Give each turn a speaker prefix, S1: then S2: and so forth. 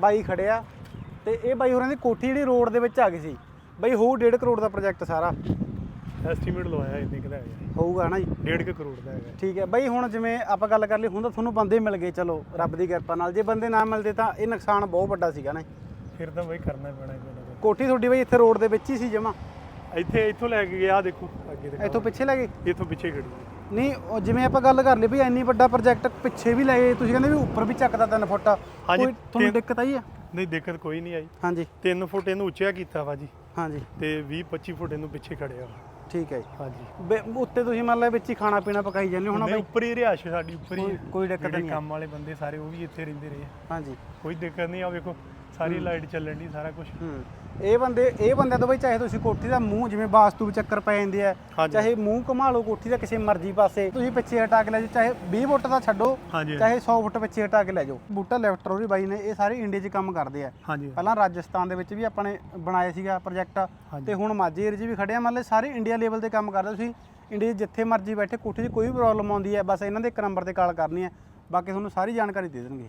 S1: ਬਾਈ ਖੜਿਆ ਤੇ ਇਹ ਬਾਈ ਹੋਰਾਂ ਦੀ ਕੋਠੀ ਜਿਹੜੀ ਰੋਡ ਦੇ ਵਿੱਚ ਆ ਗਈ ਸੀ। ਬਾਈ ਹੋਊ 1.5 ਕਰੋੜ ਦਾ ਪ੍ਰੋਜੈਕਟ ਸਾਰਾ।
S2: ਐਸਟੀਮੇਟ ਲਵਾਇਆ ਇੰਨੇ ਕਿਦਾ ਹੈਗਾ
S1: ਹੋਊਗਾ ਨਾ ਜੀ।
S2: 1.5 ਕਰੋੜ ਦਾ ਹੈਗਾ
S1: ਠੀਕ ਹੈ। ਬਾਈ ਹੁਣ ਜਿਵੇਂ ਆਪਾਂ ਗੱਲ ਕਰ ਲਈ ਹੁਣ ਤਾਂ ਤੁਹਾਨੂੰ ਬੰਦੇ ਮਿਲ ਗਏ ਚਲੋ ਰੱਬ ਦੀ ਕਿਰਪਾ ਨਾਲ। ਜੇ ਬੰਦੇ ਨਾ ਮਿਲਦੇ ਤਾਂ ਇਹ ਨੁਕਸਾਨ ਬਹੁਤ ਵੱਡਾ ਸੀਗਾ ਨਾ
S2: ਫਿਰ ਤਾਂ ਬਈ ਕਰਨਾ ਹੀ ਪੈਣਾ ਕੋਈ ਨਾ
S1: ਕੋਠੀ ਤੁਹਾਡੀ ਬਾਈ ਇੱਥੇ ਰੋਡ ਦੇ ਵਿੱਚ ਹੀ ਸੀ ਜਮਾ।
S2: ਇੱਥੇ ਇੱਥੋਂ ਲੈ ਕੇ ਗਿਆ ਦੇਖੋ ਅੱਗੇ ਦੇਖੋ
S1: ਇੱਥੋਂ ਪਿੱਛੇ ਲੈ ਗਏ?
S2: ਇੱਥੋਂ ਪਿੱਛੇ ਖੜੀ ਹੈ।
S1: ਨਹੀਂ ਉਹ ਜਿਵੇਂ ਆਪਾਂ ਗੱਲ ਕਰ ਲਈ ਵੀ ਇੰਨੀ ਵੱਡਾ ਪ੍ਰੋਜੈਕਟ ਪਿੱਛੇ ਵੀ ਲੈ ਗਏ ਤੁਸੀਂ ਕਹਿੰਦੇ ਵੀ ਉੱਪਰ ਵੀ ਚੱਕਦਾ 3 ਫੁੱਟ।
S2: ਹਾਂਜੀ,
S1: ਕੋਈ ਤੁਹਾਨੂੰ
S2: ਤਿੰਨ-
S1: ਦਿੱਕਤ ਆਈ ਹੈ
S2: ਨਹੀਂ ਦਿੱਕਤ ਕੋਈ ਨਹੀਂ ਆਈ।
S1: ਹਾਂਜੀ।
S2: 3 ਫੁੱਟ ਇਹਨੂੰ ਉੱਚਿਆ ਕੀਤਾ ਵਾ ਜੀ।
S1: ਹਾਂਜੀ।
S2: ਤੇ 20 25 ਫੁੱਟ ਇਹਨੂੰ ਪਿੱਛੇ ਖੜਿਆ ਵਾ।
S1: ਠੀਕ ਹੈ ਜੀ।
S2: ਹਾਂਜੀ।
S1: ਬੇ- ਉੱਤੇ ਤੁਸੀਂ ਮੰਨ ਲਓ ਵਿੱਚ ਹੀ ਖਾਣਾ ਪੀਣਾ ਪਕਾਈ ਜਾਂਦੇ ਹੋ ਹੁਣ
S2: ਨਹੀਂ
S1: ਬਾਈ
S2: ਉੱਪਰ ਹੀ ਰਿਹਾਇਸ਼ ਸਾਡੀ ਉੱਪਰ ਹੀ
S1: ਕੋਈ-
S2: ਹੈ।
S1: ਕੋਈ ਦਿੱਕਤ
S2: ਜਿਹੜੇ
S1: ਨਹੀਂ ਹੈ।
S2: ਕੰਮ ਵਾਲੇ ਬੰਦੇ ਸਾਰੇ ਉਹ ਵੀ ਇੱਥੇ ਰਹਿੰਦੇ ਰਹੇ।
S1: ਹਾਂਜੀ।
S2: ਕੋਈ ਦਿੱਕਤ ਨਹੀਂ ਆ ਵੇਖੋ ਸਾਰੀ ਲਾਈਟ ਚੱਲਣ ਦੀ ਸਾਰਾ ਕੁਝ
S1: ਹੂੰ। ਇਹ ਬੰਦੇ ਇਹ ਬੰਦਿਆਂ ਤੋਂ ਬਈ ਚਾਹੇ ਤੁਸੀਂ ਕੋਠੀ ਦਾ ਮੂੰਹ ਜਿਵੇਂ ਵਾਸਤੂ ਵਿੱਚ ਚੱਕਰ ਪੈ ਜਾਂਦੇ ਆ
S2: ਹਾਂਜੀ।
S1: ਚਾਹੇ ਮੂੰਹ ਘੁਮਾ ਲਓ ਕੋਠੀ ਦਾ ਕਿਸੇ ਮਰਜ਼ੀ ਪਾਸੇ ਤੁਸੀਂ ਪਿੱਛੇ ਹਟਾ ਕੇ ਲੈ ਜਾਓ ਚਾਹੇ 20 ਫੁੱਟ ਦਾ ਛੱਡੋ
S2: ਹਾਂਜੀ।
S1: ਚਾਹੇ 100 ਫੁੱਟ ਪਿੱਛੇ ਹਟਾ ਕੇ ਲੈ ਜਾਓ। ਬੂਟਾ ਲੈਫਟਰੋਰੀ ਬਾਈ ਨੇ ਇਹ ਸਾਰੇ ਇੰਡੀਆ 'ਚ ਕੰਮ ਕਰਦੇ ਆ।
S2: ਹਾਂਜੀ।
S1: ਪਹਿਲਾਂ ਰਾਜਸਥਾਨ ਦੇ ਵਿੱਚ ਵੀ ਆਪਾਂ ਨੇ ਬਣਾਇਆ ਸੀਗਾ ਪ੍ਰੋਜੈਕਟ ਤੇ ਹੁਣ ਮਾਝੇ ਏਰੀਆ 'ਚ ਵੀ ਖੜੇ ਆ ਮੰਨ ਲਓ ਸਾਰੇ ਇੰਡੀਆ ਲੈਵਲ ਤੇ ਕੰਮ ਕਰਦੇ ਤੁਸੀਂ ਇੰਡੀਆ 'ਚ ਜਿੱਥੇ ਮਰਜ਼ੀ ਬੈਠੇ ਕੋਠੀ 'ਚ ਕੋਈ ਪ੍ਰੋਬਲਮ ਆਉਂਦੀ ਹੈ ਬਸ ਇਹਨਾਂ ਦੇ ਇੱਕ ਨੰਬਰ ਤੇ ਕਾਲ ਕਰਨੀ ਹੈ ਬਾਕੀ ਤੁਹਾਨੂੰ ਸਾਰੀ ਜਾਣਕਾਰੀ ਦੇ ਦੇਣਗੇ।